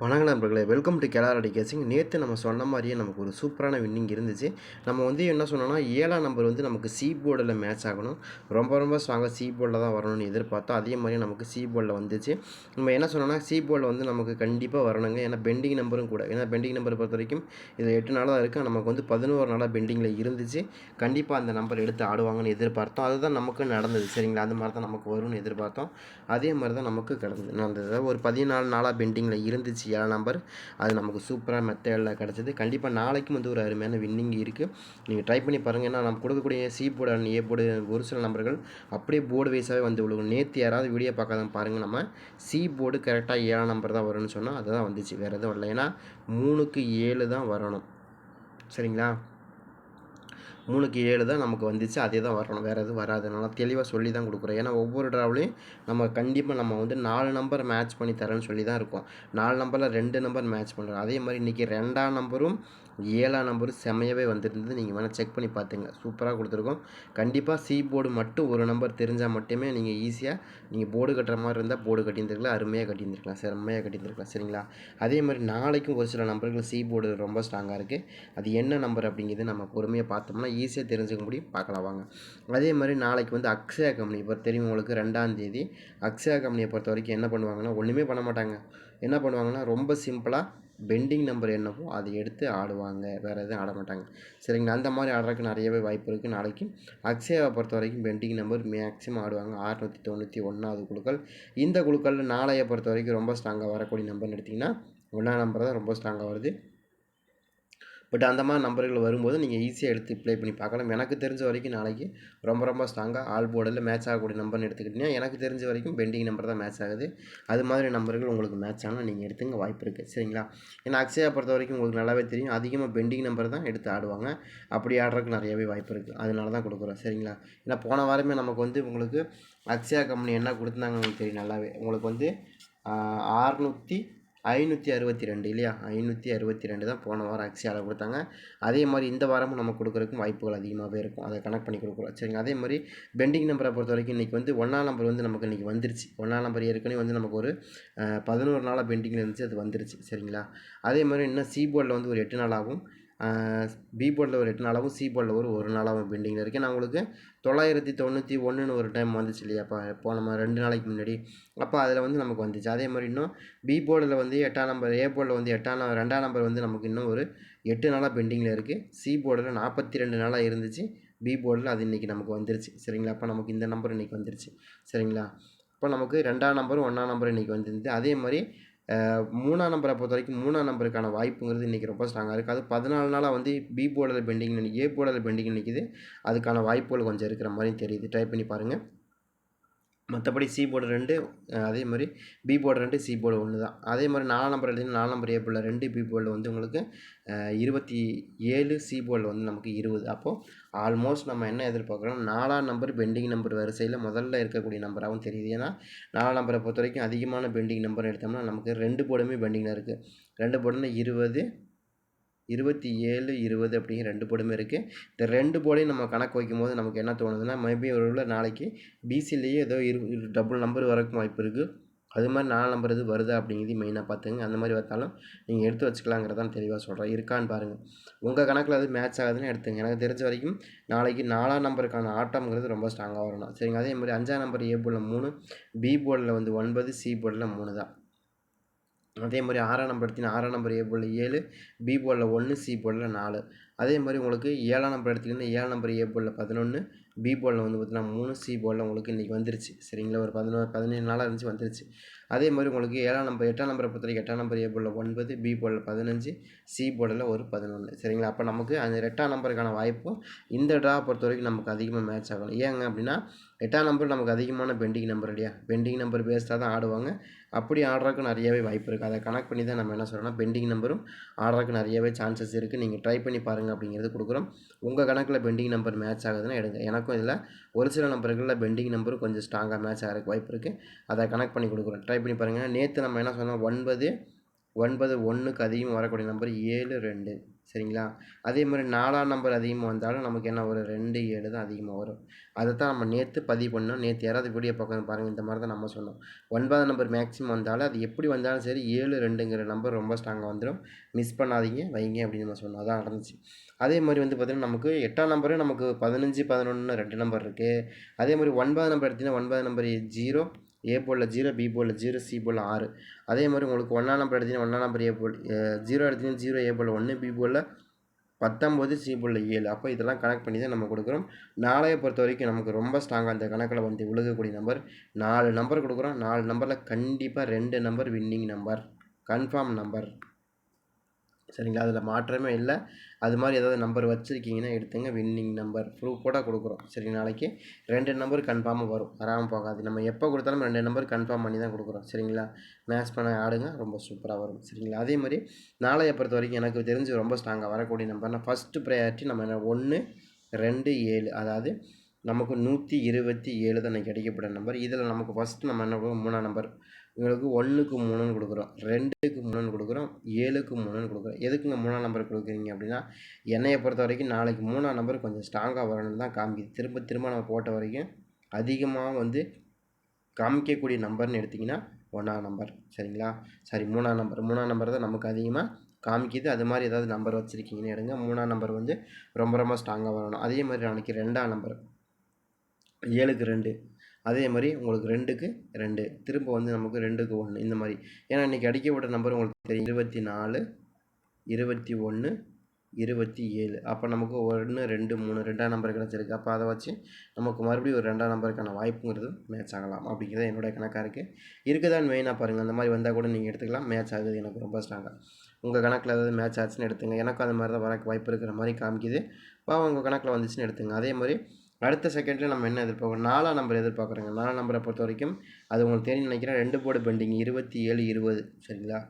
வணக்கம் நண்பர்களே welcome to கேலாரடி கேசிங் நேற்று நம்ம சொன்ன மாதிரியே நமக்கு ஒரு சூப்பரான வின்னிங் இருந்துச்சு. நம்ம வந்து என்ன சொன்னோம்னா ஏழாம் நம்பர் வந்து நமக்கு சி போர்டில் மேட்ச் ஆகணும். ரொம்ப ரொம்ப ஸ்ட்ராங்காக சி போர்டில் தான் வரணும்னு எதிர்பார்த்தோம் அதே மாதிரி நமக்கு சி போர்டில் வந்துச்சு. நம்ம என்ன சொன்னோன்னா சி போர்டில் வந்து நமக்கு கண்டிப்பாக வரணுங்க. ஏன்னா பெண்டிங் நம்பரும் கூட. ஏன்னா பெண்டிங் நம்பர் பொறுத்த வரைக்கும் இது எட்டு நாளாக இருக்குது நமக்கு வந்து பதினோரு நாளாக பெண்டிங்கில் இருந்துச்சு. கண்டிப்பாக அந்த நம்பர் எடுத்து ஆடுவாங்கன்னு எதிர்பார்த்தோம். அதுதான் நமக்கு நடந்தது. சரிங்களா? அந்த மாதிரி தான் நமக்கு வரும்னு எதிர்பார்த்தோம். அதே மாதிரி தான் நமக்கு கிடந்தது. நடந்தது ஒரு பதினாலு நாளாக பெண்டிங்கில் இருந்துச்சு. ஏழாம் நம்பர் அது நமக்கு சூப்பராக மெத்தடில் கிடச்சிது. கண்டிப்பாக நாளைக்கும் வந்து ஒரு அருமையான வின்னிங் இருக்குது நீங்கள் ட்ரை பண்ணி பாருங்கள் ஏன்னா நம்ம கொடுக்கக்கூடிய C board and A board ஒரு சில நம்பர்கள் அப்படியே போர்டு வைஸாகவே வந்து விழுகும். நேற்று யாராவது வீடியோ பார்க்காத பாருங்கள் நம்ம சி போர்டு கரெக்டாக ஏழாம் நம்பர் தான் வரும்னு சொன்னால் அதுதான் வந்துச்சு. வேறு எதுவும் இல்லை ஏன்னா மூணுக்கு ஏழு தான் வரணும். சரிங்களா? மூணுக்கு ஏழு தான் நமக்கு வந்துச்சு அதே தான் வரணும். வேறு எதுவும் வராது. நல்லா தெளிவாக சொல்லி தான் கொடுக்குறோம் ஏன்னா ஒவ்வொரு ட்ராவலையும் நம்ம கண்டிப்பாக நம்ம வந்து நாலு நம்பர் மேட்ச் பண்ணி தரேன்னு சொல்லி தான் இருக்கோம். நாலு நம்பரில் ரெண்டு நம்பர் மேட்ச் பண்ணுறோம் அதே மாதிரி இன்றைக்கி ரெண்டாம் நம்பரும் ஏழாம் நம்பரும் செம்மையாகவே வந்திருந்தது. நீங்கள் வேணால் செக் பண்ணி பார்த்துங்க சூப்பராக கொடுத்துருக்கோம். கண்டிப்பாக சி போர்டு மட்டும் ஒரு நம்பர் தெரிஞ்சால் மட்டுமே நீங்கள் ஈஸியாக நீங்கள் போர்டு கட்டுற மாதிரி இருந்தால் போர்டு கட்டியிருந்துருக்கலாம். அருமையாக கட்டியிருந்துருக்கலாம். செம்மையாக கட்டியிருந்துருக்கலாம். சரிங்களா? அதே மாதிரி நாளைக்கும் ஒரு சில நம்பர்கள் சி போர்டு ரொம்ப ஸ்ட்ராங்காக இருக்குது அது என்ன நம்பர் அப்படிங்கிறது நம்ம பொறுமையாக பார்த்தோம்னா ஈஸியாக தெரிஞ்சுக்க முடியும். பார்க்கலாம் வாங்க. அதே மாதிரி நாளைக்கு வந்து அக்ஷயா கம்பெனி இப்போ தெரியும் உங்களுக்கு ரெண்டாம் தேதி. அக்ஷயா கம்பெனியை பொறுத்த வரைக்கும் என்ன பண்ணுவாங்கன்னா ஒன்றுமே பண்ண மாட்டாங்க. என்ன பண்ணுவாங்கன்னா ரொம்ப சிம்பிளாக பெண்டிங் நம்பர் என்னவோ அதை எடுத்து ஆடுவாங்க. வேறு எதுவும் ஆட மாட்டாங்க. சரிங்களா? அந்த மாதிரி ஆடுறதுக்கு நிறையவே வாய்ப்பு இருக்குது நாளைக்கு அக்ஷயாவை பொறுத்த வரைக்கும் பெண்டிங் நம்பர் மேக்ஸிமம் ஆடுவாங்க. ஆறுநூற்றி தொண்ணூற்றி ஒன்றாவது குழுக்கள். இந்த குழுக்களில் நாளையை பொறுத்த வரைக்கும் ரொம்ப ஸ்ட்ராங்காக வரக்கூடிய நம்பர்னு எடுத்திங்கன்னா ஒன்றாம் நம்பர் தான் ரொம்ப ஸ்ட்ராங்காக வருது. பட் அந்த மாதிரி நம்பர்கள் வரும்போது நீங்கள் ஈஸியாக எடுத்து ப்ளே பண்ணி பார்க்கலாம். எனக்கு தெரிஞ்ச வரைக்கும் நாளைக்கு ரொம்ப ரொம்ப ஸ்ட்ராங்காக ஆல் போர்டில் மேட்ச் ஆகக்கூடிய நம்பர்னு எடுத்துக்கிட்டிங்கன்னா எனக்கு தெரிஞ்ச வரைக்கும் பெண்டிங் நம்பர் தான் மேட்ச் ஆகுது. அது மாதிரி நம்பர்கள் உங்களுக்கு மேட்ச் ஆனால் நீங்கள் எடுத்துங்க வாய்ப்பு இருக்குது சரிங்களா? ஏன்னா அக்ஷயா பொறுத்த வரைக்கும் உங்களுக்கு நல்லாவே தெரியும். அதிகமாக பெண்டிங் நம்பர் தான் எடுத்து ஆடுவாங்க. அப்படி ஆடுறதுக்கு நிறையவே வாய்ப்பு இருக்குது அதனால தான் கொடுக்குறோம். சரிங்களா? ஏன்னா போன வாரமே நமக்கு வந்து உங்களுக்கு அக்ஷயா கம்பெனி என்ன கொடுத்தாங்க உங்களுக்கு தெரியும் நல்லாவே. உங்களுக்கு வந்து ஆறுநூற்றி ஐநூற்றி அறுபத்தி ரெண்டு இல்லையா? ஐநூற்றி அறுபத்தி ரெண்டு தான் போன வாரம் அக்ஸியாவில் கொடுத்தாங்க. அதே மாதிரி இந்த வாரமும் நம்ம கொடுக்குறதுக்கும் வாய்ப்புகள் அதிகமாகவே இருக்கும். அதை கனெக்ட் பண்ணி கொடுக்குறோம். சரிங்க அதே மாதிரி பெண்டிங் நம்பரை பொறுத்த வரைக்கும் இன்றைக்கி வந்து ஒன்றாம் நம்பர் வந்து நமக்கு இன்றைக்கி வந்துருச்சு. ஒன்றாம் நம்பர் ஏற்கனவே வந்து நமக்கு ஒரு பதினோரு நாளாக பெண்டிங்கில் இருந்துச்சு. அது வந்துருச்சு. சரிங்களா? அதே மாதிரி இன்னும் சி போர்டில் வந்து ஒரு எட்டு நாள் ஆகும். பி போர்டில் ஒரு எட்டு நாளாகவும் சி போர்டில் ஒரு ஒரு நாளாகவும் பெண்டிங்கில் இருக்குது நான் உங்களுக்கு தொள்ளாயிரத்தி தொண்ணூற்றி ஒன்றுன்னு ஒரு டைம் வந்துச்சு இல்லையா? அப்போ போன ரெண்டு நாளைக்கு முன்னாடி. அப்போ அதில் வந்து நமக்கு வந்துச்சு. அதே மாதிரி இன்னும் பி போர்டில் வந்து எட்டாம் நம்பர் ஏ போர்டில் வந்து எட்டாம் ரெண்டாம் நம்பர் வந்து நமக்கு இன்னும் ஒரு எட்டு நாளாக பெண்டிங்கில் இருக்குது சி போர்டில் நாற்பத்தி ரெண்டு நாளாக இருந்துச்சு. பி போர்டில் அது இன்றைக்கி நமக்கு வந்துருச்சு. சரிங்களா? அப்போ நமக்கு இந்த நம்பர் இன்றைக்கி வந்துருச்சு. சரிங்களா? இப்போ நமக்கு ரெண்டாம் நம்பரும் ஒன்றாம் நம்பரும் இன்றைக்கி வந்துருந்து அதே மாதிரி மூணாம் நம்பரை பொறுத்த வரைக்கும் மூணாம் நம்பருக்கான வாய்ப்புங்கிறது இன்றைக்கி ரொம்ப ஸ்ட்ராங்காக இருக்குது அது பதினாலு நாளாக வந்து பி போர்டில் பெண்டிங் ஏ போர்டில் பெண்டிங் நிற்கிது அதுக்கான வாய்ப்புகள் கொஞ்சம் இருக்கிற மாதிரியும் தெரியுது. ட்ரை பண்ணி பாருங்கள் மற்றபடி சி போர்டு ரெண்டு அதே மாதிரி பி போர்டு ரெண்டு சி போர்டு ஒன்று தான். அதே மாதிரி நாலாம் நம்பர் எழுதினா நாலாம் நம்பர் ஏ போர்டில் ரெண்டு பி போர்டில் வந்து உங்களுக்கு இருபத்தி ஏழு சி போர்டில் வந்து நமக்கு இருபது. அப்போது ஆல்மோஸ்ட் நம்ம என்ன எதிர்பார்க்குறோம்? நாலாம் நம்பர் பெண்டிங் நம்பர் வரிசையில் முதல்ல இருக்கக்கூடிய நம்பராகவும் தெரியுது. ஏன்னா நாலாம் நம்பரை பொறுத்த வரைக்கும் அதிகமான பெண்டிங் நம்பர் எடுத்தோம்னா நமக்கு ரெண்டு போர்டுமே பெண்டிங்கில் இருக்குது ரெண்டு போர்டுனா இருபது இருபத்தி ஏழு இருபது அப்படிங்கிற ரெண்டு போர்டுமே இருக்குது இந்த ரெண்டு போர்டையும் நம்ம கணக்கு வைக்கும் போது நமக்கு என்ன தோணுதுன்னா மேபி ஒரு நாளைக்கு பிசிலேயே ஏதோ இரு டபுள் நம்பர் வரக்கும் வாய்ப்பு இருக்குது அது மாதிரி நாலு நம்பர் இது வருதா அப்படிங்கிறது மெயினாக பார்த்துங்க அந்த மாதிரி பார்த்தாலும் நீங்கள் எடுத்து வச்சுக்கலாங்கிறதான் தெளிவாக சொல்கிறேன் இருக்கான்னு பாருங்கள் உங்கள் கணக்கில் அது மேட்ச் ஆகுதுன்னு எடுத்துங்க. எனக்கு தெரிஞ்ச வரைக்கும் நாளைக்கு நாலாம் நம்பருக்கான ஆட்டம்ங்கிறது ரொம்ப ஸ்ட்ராங்காக வரணும். சரிங்க அதே மாதிரி அஞ்சாம் நம்பர் ஏ போர்டில் மூணு பி போர்டில் வந்து ஒன்பது சி போர்டில் மூணு தான். அதே மாதிரி ஆறாம் நம்பர் எடுத்திங்கன்னா ஆறாம் நம்பர் ஏ போல் ஏழு பி போலில் ஒன்று சி போலில் நாலு. அதே மாதிரி உங்களுக்கு ஏழாம் நம்பர் எடுத்திங்கன்னா ஏழாம் நம்பர் ஏ போலில் பதினொன்று பி போலில் வந்து பார்த்தீங்கன்னா மூணு சி போர்டில் உங்களுக்கு இன்றைக்கி வந்துருச்சு. சரிங்களா? ஒரு பதினோரு பதினேழு நாளாக இருந்துச்சு வந்துருச்சு. அதே மாதிரி உங்களுக்கு ஏழாம் நம்பர் எட்டாம் நம்பரை பொறுத்த வரைக்கும் எட்டாம் நம்பர் ஏ போலில் ஒன்பது பி போலில் பதினஞ்சு சி போர்டில் ஒரு பதினொன்று சரிங்களா? அப்போ நமக்கு அந்த எட்டாம் நம்பருக்கான வாய்ப்பும் இந்த ட்ரா பொறுத்த வரைக்கும் நமக்கு அதிகமாக மேட்ச் ஆகணும். ஏங்க அப்படின்னா எட்டாம் நம்பர் நமக்கு அதிகமான பெண்டிங் நம்பர் இல்லையா? பெண்டிங் நம்பர் பேஸ்டாக தான் ஆடுவாங்க. அப்படி ஆடுறதுக்கு நிறையவே வாய்ப்பு இருக்குது அதை கனெக்ட் பண்ணி தான் நம்ம என்ன சொல்கிறோம்னா பெண்டிங் நம்பரும் ஆடுறதுக்கு நிறையவே சான்சஸ் இருக்குது நீங்கள் ட்ரை பண்ணி பாருங்கள் அப்படிங்கிறது கொடுக்குறோம். உங்கள் கணக்கில் பெண்டிங் நம்பர் மேட்ச் ஆகுதுன்னா எடுங்க. எனக்கும் இதில் ஒரு சில நம்பர்களில் பெண்டிங் நம்பரும் கொஞ்சம் ஸ்ட்ராங்காக மேட்ச் ஆகிறதுக்கு வாய்ப்பு இருக்குது அதை கனெக்ட் பண்ணி கொடுக்குறோம். ட்ரை பண்ணி பாருங்கள் நேற்று நம்ம என்ன சொன்னோம்? ஒன்பது ஒன்பது ஒன்றுக்கு அதிகம் வரக்கூடிய நம்பர் ஏழு ரெண்டு. சரிங்களா? அதே மாதிரி நாலாம் நம்பர் அதிகமாக வந்தாலும் நமக்கு என்ன ஒரு ரெண்டு ஏழு தான் அதிகமாக வரும். அதை தான் நம்ம நேற்று பதிவு பண்ணோம். நேற்று யாராவது வீடியோ பக்கம் பாருங்கள் இந்த மாதிரி தான் நம்ம சொன்னோம். ஒன்பதாம் நம்பர் மேக்ஸிமம் வந்தாலும் அது எப்படி வந்தாலும் சரி ஏழு ரெண்டுங்கிற நம்பர் ரொம்ப ஸ்ட்ராங்காக வந்துடும் மிஸ் பண்ணாதீங்க வைங்க அப்படின்னு நம்ம சொன்னோம். அதான் நடந்துச்சு. அதே மாதிரி வந்து பார்த்திங்கன்னா நமக்கு எட்டாம் நம்பரே நமக்கு பதினஞ்சு பதினொன்று ரெண்டு நம்பர் இருக்குது அதே மாதிரி ஒன்பதாம் நம்பர் எடுத்திங்கன்னா ஒன்பதாம் நம்பர் ஜீரோ ஏ போலில் ஜீரோ பி போலில் ஜீரோ சி போலில் ஆறு. அதே மாதிரி உங்களுக்கு ஒன்றாம் நம்பர் எடுத்திங்கன்னா ஒன்றாம் நம்பர் ஏ போல் ஜீரோ எடுத்திங்கன்னா ஜீரோ ஏ போல் ஒன்று பி போலில் பத்தொம்போது சி போலில் ஏழு. அப்போ இதெல்லாம் கனெக்ட் பண்ணி தான் நம்ம கொடுக்குறோம். நாளையை பொறுத்த வரைக்கும் நமக்கு ரொம்ப ஸ்ட்ராங்காக அந்த கணக்கில் வந்து விழுகக்கூடிய நம்பர் நாலு நம்பர் கொடுக்குறோம். நாலு நம்பரில் கண்டிப்பாக ரெண்டு number winning number confirm number சரிங்களா? அதில் மாற்றமே இல்லை. அது மாதிரி ஏதாவது நம்பர் வச்சுருக்கீங்கன்னா எடுத்துங்க. வின்னிங் நம்பர் ப்ரூஃப் கூட கொடுக்குறோம். சரி நாளைக்கு ரெண்டு நம்பர் கன்ஃபார்மாக வரும். வராமல் போகாது. நம்ம எப்போ கொடுத்தாலும் ரெண்டு நம்பர் கன்ஃபார்ம் பண்ணி தான் கொடுக்குறோம். சரிங்களா? மேட்ச் பண்ண ஆடுங்க. ரொம்ப சூப்பராக வரும். சரிங்களா? அதே மாதிரி நாளைய பொறுத்த வரைக்கும் எனக்கு தெரிஞ்சு ரொம்ப ஸ்ட்ராங்காக வரக்கூடிய நம்பர்னால் ஃபஸ்ட்டு ப்ரையாரிட்டி நம்ம என்ன? ஒன்று ரெண்டு ஏழு. அதாவது நமக்கு நூற்றி இருபத்தி ஏழு தான் கிடைக்கப்பட்ட நம்பர் இதில் நமக்கு ஃபஸ்ட்டு நம்ம என்ன? மூணாம் நம்பர் உங்களுக்கு ஒன்றுக்கு மூணுன்னு கொடுக்குறோம். ரெண்டுக்கு மூணுன்னு கொடுக்குறோம். ஏழுக்கு மூணுன்னு கொடுக்குறோம். எதுக்குங்க மூணாம் நம்பர் கொடுக்குறீங்க அப்படின்னா என்னையை பொறுத்த வரைக்கும் நாளைக்கு மூணாம் நம்பர் கொஞ்சம் ஸ்ட்ராங்காக வரணும்னு தான் காமிக்குது. திரும்ப திரும்ப நம்ம போட்ட வரைக்கும் அதிகமாக வந்து காமிக்கக்கூடிய நம்பர்னு எடுத்திங்கன்னா ஒன்றாம் நம்பர் சரிங்களா? சரி மூணாம் நம்பர் மூணாம் நம்பர் தான் நமக்கு அதிகமாக காமிக்கிது. அது மாதிரி ஏதாவது நம்பர் வச்சுருக்கீங்கன்னு எடுங்க. மூணாம் நம்பர் வந்து ரொம்ப ரொம்ப ஸ்ட்ராங்காக வரணும். அதே மாதிரி நாளைக்கு ரெண்டாம் நம்பர் ஏழுக்கு ரெண்டு. அதே மாதிரி உங்களுக்கு ரெண்டுக்கு ரெண்டு. திரும்ப வந்து நமக்கு ரெண்டுக்கு ஒன்று இந்த மாதிரி. ஏன்னா இன்றைக்கி அடிக்கப்பட்ட நம்பர் உங்களுக்கு தெரியும். இருபத்தி நாலு இருபத்தி ஒன்று இருபத்தி ஏழு. அப்போ நமக்கு ஒன்று ரெண்டு மூணு ரெண்டாம் நம்பர் கிடச்சிருக்கு. அப்போ அதை வச்சு நமக்கு மறுபடியும் ஒரு ரெண்டாம் நம்பருக்கான வாய்ப்புங்கிறது மேட்ச் ஆகலாம். அப்படிங்கிறது என்னுடைய கணக்காக இருக்குது இருக்குதான்னு மெயினாக பாருங்கள் அந்த மாதிரி வந்தால் கூட நீங்கள் எடுத்துக்கலாம். மேட்ச் ஆகுது. எனக்கு ரொம்ப ஸ்ட்ராங்காக உங்கள் கணக்கில் ஏதாவது மேட்ச் ஆச்சுன்னு எடுத்துங்க. எனக்கும் அந்த மாதிரி தான் வரக்கு வாய்ப்பு இருக்கிற மாதிரி காமிக்குது. பா உங்கள் கணக்கில் வந்துச்சுன்னு எடுத்துங்க. அதே மாதிரி அடுத்த செகண்டில் நம்ம என்ன எதிர்பார்க்குறோம்? நாலாம் நம்பர் எதிர்பார்க்குறோங்க. நாலாம் நம்பரை பொறுத்த வரைக்கும் அது உங்களுக்கு தெரியும் நினைக்கிறேன். ரெண்டு போர்டு பெண்டிங் இருபத்தி ஏழு இருபது. சரிங்களா?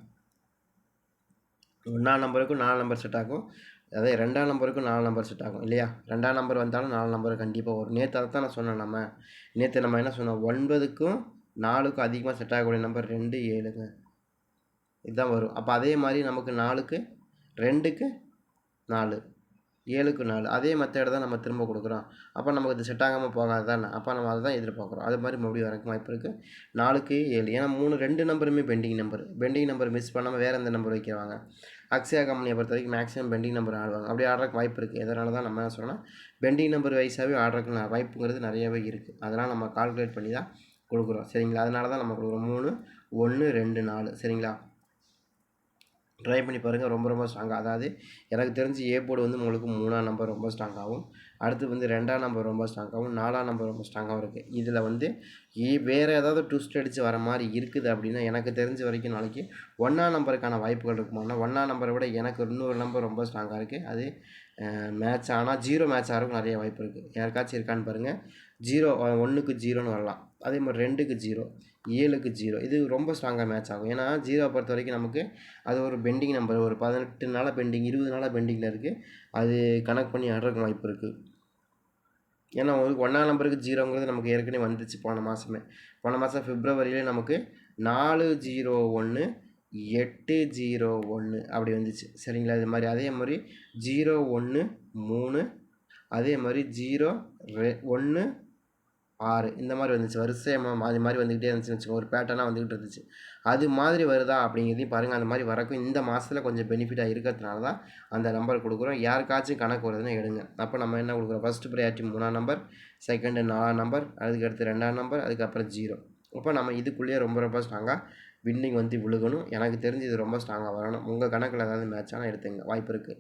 ஒன்றாம் நம்பருக்கும் நாலு நம்பர் செட் ஆகும். அதே ரெண்டாம் நம்பருக்கும் நாலு நம்பர் செட் ஆகும். இல்லையா? ரெண்டாம் நம்பர் வந்தாலும் நாலு நம்பர் கண்டிப்பாக வரும். நேற்று அதை தான் நான் சொன்னேன் நம்ம. நேற்று நம்ம என்ன சொன்னோம்? ஒன்பதுக்கும் நாலுக்கும் அதிகமாக செட் ஆகக்கூடிய நம்பர் ரெண்டு ஏழுங்க. இதுதான் வரும். அப்போ அதே மாதிரி நமக்கு நாலுக்கு ரெண்டுக்கு நாலு. ஏழுக்கு நாலு. அதே மெத்தேடு தான் நம்ம திரும்ப கொடுக்குறோம். அப்போ நமக்கு இது செட் ஆகாமல் போகாது தானே. அப்போ நம்ம அதை தான் எதிர்பார்க்குறோம். அது மாதிரி மறுபடியும் வரக்கு வாய்ப்பு இருக்குது நாலுக்கு ஏழு. ஏன்னா மூணு ரெண்டு நம்பருமே pending number pending number miss பண்ணாமல் வேறு எந்த நம்பர் வைக்கிறாங்க அக்ஸியா கம்பெனியை பொறுத்த வரைக்கும் மேக்ஸிமம் பெண்டிங் நம்பர் ஆடுவாங்க. அப்படி ஆடுறக்கு வாய்ப்பு இருக்குது எதனால தான் நம்ம என்ன சொன்னால் பெண்டிங் நம்பர் வைஸாகவே ஆடுறதுக்கு வாய்ப்புங்கிறது நிறையவே இருக்குது அதெல்லாம் நம்ம கால்குலேட் பண்ணி தான் கொடுக்குறோம். சரிங்களா? அதனால தான் நம்ம கொடுக்குறோம். மூணு ஒன்று ரெண்டு நாலு. சரிங்களா? ட்ரை பண்ணி பாருங்கள் ரொம்ப ரொம்ப ஸ்ட்ராங்காக அதாவது எனக்கு தெரிஞ்சு ஏ போர்டு வந்து உங்களுக்கு மூணாம் நம்பர் ரொம்ப ஸ்ட்ராங்காகவும் அடுத்து வந்து ரெண்டாம் நம்பர் ரொம்ப ஸ்ட்ராங்காகவும் நாலாம் நம்பர் ரொம்ப ஸ்ட்ராங்காகவும் இருக்குது இதில் வந்து வேறு ஏதாவது ட்விஸ்ட் அடித்து வர மாதிரி இருக்குது அப்படின்னா எனக்கு தெரிஞ்ச வரைக்கும் நாளைக்கு ஒன்றாம் நம்பருக்கான வாய்ப்புகள் இருக்குமானா ஒன்றாம் நம்பரை விட எனக்கு இன்னொரு நம்பர் ரொம்ப ஸ்ட்ராங்காக இருக்குது அது மேட்ச் ஆனால் ஜீரோ மேட்ச் ஆகிறதுக்கு நிறைய வாய்ப்பு இருக்குது யாருக்காச்சும் இருக்கான்னு பாருங்கள் ஜீரோ ஒன்றுக்கு ஜீரோன்னு வரலாம். அதே மாதிரி ரெண்டுக்கு ஜீரோ ஏழுக்கு ஜீரோ இது ரொம்ப ஸ்ட்ராங்காக மேட்ச் ஆகும். ஏன்னா ஜீரோ பொறுத்த வரைக்கும் நமக்கு அது ஒரு பெண்டிங் நம்பர் ஒரு பதினெட்டு நாளாக பெண்டிங் இருபது நாளாக பெண்டிங்கில் இருக்குது அது கனெக்ட் பண்ணி ஆடுறதுக்கு வாய்ப்பு இருக்குது ஏன்னா ஒரு ஒன்றாம் நம்பருக்கு ஜீரோங்கிறது நமக்கு ஏற்கனவே வந்துச்சு போன மாதமே போன மாதம் பிப்ரவரியிலே நமக்கு நாலு ஜீரோ ஒன்று எட்டு ஜீரோ ஒன்று அப்படி வந்துச்சு. சரிங்களா? இது மாதிரி அதே மாதிரி ஜீரோ ஒன்று மூணு அதே மாதிரி ஜீரோ ரெ ஒன்று ஆறு இந்த மாதிரி வந்துச்சு. வரிசையாக மாறி மாதிரி வந்துக்கிட்டே இருந்துச்சுன்னு வச்சுக்கோங்க. ஒரு பேட்டர்னாக வந்துக்கிட்டு இருந்துச்சு. அது மாதிரி வருதா அப்படிங்கிறதையும் பாருங்கள் அந்த மாதிரி வரக்கும் இந்த மாதத்தில் கொஞ்சம் பெனிஃபிட்டாக இருக்கிறதுனால தான் அந்த நம்பர் கொடுக்குறோம். யாருக்காச்சும் கணக்கு வருதுன்னு எடுங்க. அப்போ நம்ம என்ன கொடுக்குறோம்? ஃபஸ்ட்டு ப்ரையாரிட்டி மூணாம் நம்பர் செகண்டு நாலாம் நம்பர் அதுக்கடுத்து ரெண்டாம் நம்பர் அதுக்கப்புறம் ஜீரோ அப்போ நம்ம இதுக்குள்ளேயே ரொம்ப ரொம்ப ஸ்ட்ராங்காக வின்னிங் வந்து விழுகணும். எனக்கு தெரிஞ்சு இது ரொம்ப ஸ்ட்ராங்காக வரணும். உங்கள் கணக்கில் ஏதாவது மேட்ச் எடுத்துங்க வாய்ப்பு இருக்குது